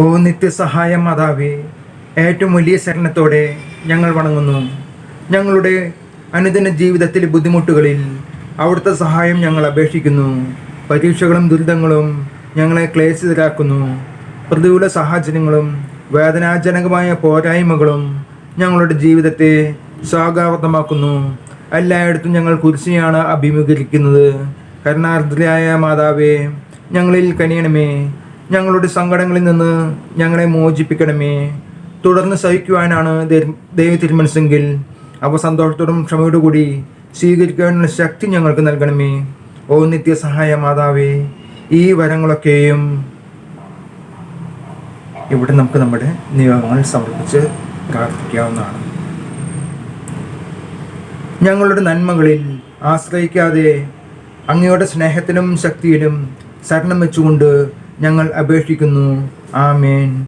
ഓ നിത്യസഹായ മാതാവേ ഏറ്റവും വലിയ ശരണത്തോടെ ഞങ്ങൾ വണങ്ങുന്നു. ഞങ്ങളുടെ അനുദിന ജീവിതത്തിലെ ബുദ്ധിമുട്ടുകളിൽ അവിടുത്തെ സഹായം ഞങ്ങൾ അപേക്ഷിക്കുന്നു. പരീക്ഷകളും ദുരിതങ്ങളും ഞങ്ങളെ ക്ലേശിതരാക്കുന്നു. പ്രതികൂല സാഹചര്യങ്ങളും വേദനാജനകമായ പോരായ്മകളും ഞങ്ങളുടെ ജീവിതത്തെ സ്വാഗതമാക്കുന്നു എല്ലായിടത്തും ഞങ്ങൾ കുരിശിനെയാണ് അഭിമുഖീകരിക്കുന്നത്. കരുണാർദ്രയായ മാതാവേ ഞങ്ങളിൽ കനിയണമേ. ഞങ്ങളുടെ സങ്കടങ്ങളിൽ നിന്ന് ഞങ്ങളെ മോചിപ്പിക്കണമേ. തുടർന്ന് സഹിക്കുവാനാണ് ദൈവ തിരുമനസ്സെങ്കിൽ അവ സന്തോഷത്തോടും ക്ഷമയോടു കൂടി സ്വീകരിക്കാനുള്ള ശക്തി ഞങ്ങൾക്ക് നൽകണമേ. ഓ നിത്യസഹായ മാതാവേ ഈ വരങ്ങളൊക്കെയും ഇവിടെ നമുക്ക് നമ്മുടെ നിയോഗങ്ങൾ സമർപ്പിച്ച് പ്രാർത്ഥിക്കാവുന്നതാണ്. ഞങ്ങളുടെ നന്മകളിൽ ആശ്രയിക്കാതെ അങ്ങയുടെ സ്നേഹത്തിലും ശക്തിയിലും ശരണം വെച്ചുകൊണ്ട് ഞങ്ങൾ അപേക്ഷിക്കുന്നു. ആമേൻ.